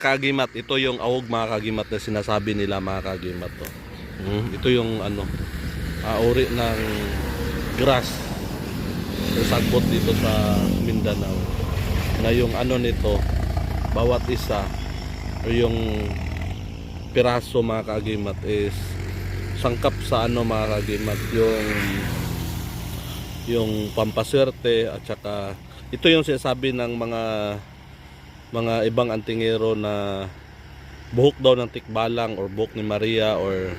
kagimat, ito yung awog mga kagimat na sinasabi nila mga kagimat to. Mm, ito yung ano, ah, uri ng grass sagbot dito sa Mindanao. Na yung ano nito, bawat isa yung piraso mga kagimat is sangkap sa ano mga kagimat yung yung pampaswerte at saka ito yung sinasabi ng mga mga ibang antingero na buhok daw ng tikbalang or buhok ni Maria or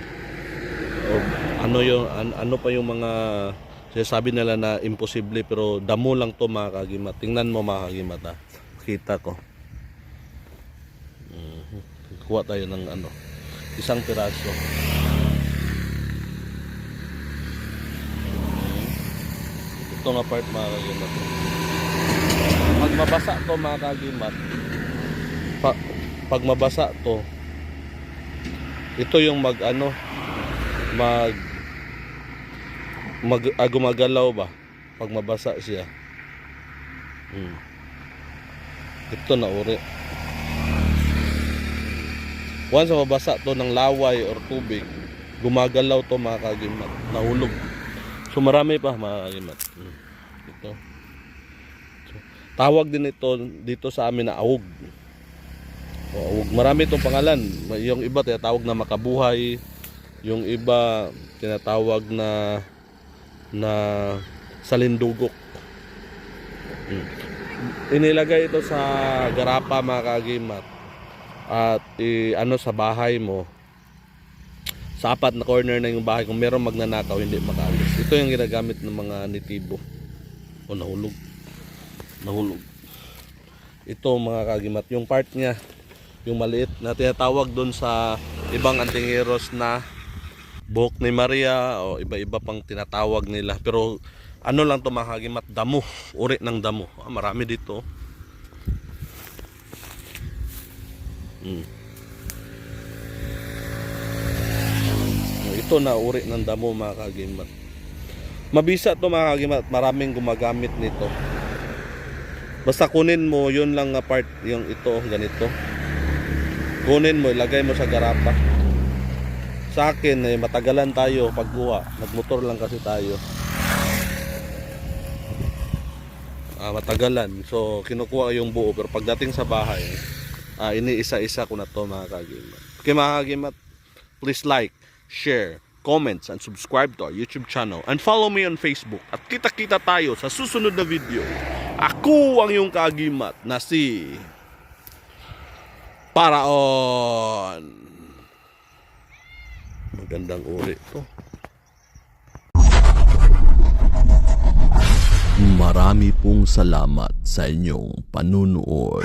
or ano yung an- ano pa yung mga sinasabi nila na imposible pero damo lang to mga kagimat tingnan mo mga kagimat ha kita ko. Mhm. kuha tayo ng ano isang piraso. Ito nga part mga kagimat pag mabasa to mga kagimat pa, pag mabasa to ito yung mag ano mag mag ah, gumagalaw ba? Pag mabasa siya. Hmm. ito na uri. Once mabasa to ng laway or tubig gumagalaw to mga kagimat. Nahulog. So marami pa mga kagimat. Hmm. ito Tawag din ito dito sa amin na awog. O, awog. Marami itong pangalan. Yung iba tinatawag na makabuhay. Yung iba tinatawag na na salindugok. Mm. Inilagay ito sa garapa mga kagimat. At i, ano sa bahay mo. Sa apat na corner na yung bahay. Kung meron magnanakaw, hindi makaalis. Ito yung ginagamit ng mga nitibo. O nahulog nahulog. Ito mga kagimat, yung part niya, yung maliit na tinatawag doon sa ibang antingeros na buhok ni Maria o iba-iba pang tinatawag nila. Pero ano lang to mga kagimat, damo, uri ng damo. Ah, marami dito. Hmm. Ito na uri ng damo mga kagimat. Mabisa to mga kagimat, maraming gumagamit nito. Basta kunin mo, yun lang nga part, yung ito, ganito. Kunin mo, ilagay mo sa garapa. Sa akin, eh, matagalan tayo pagkuha. Nagmotor lang kasi tayo. Ah, matagalan. So, kinukuha ko yung buo. Pero pagdating sa bahay, ah, iniisa-isa ko na to mga kagimat. Okay mga kagimat, please like, share, comments, and subscribe to our YouTube channel. And follow me on Facebook. At kita-kita tayo sa susunod na video. Ako ang iyong kagimat na si Paraon. Magandang uri to. Marami pong salamat sa inyong panunood.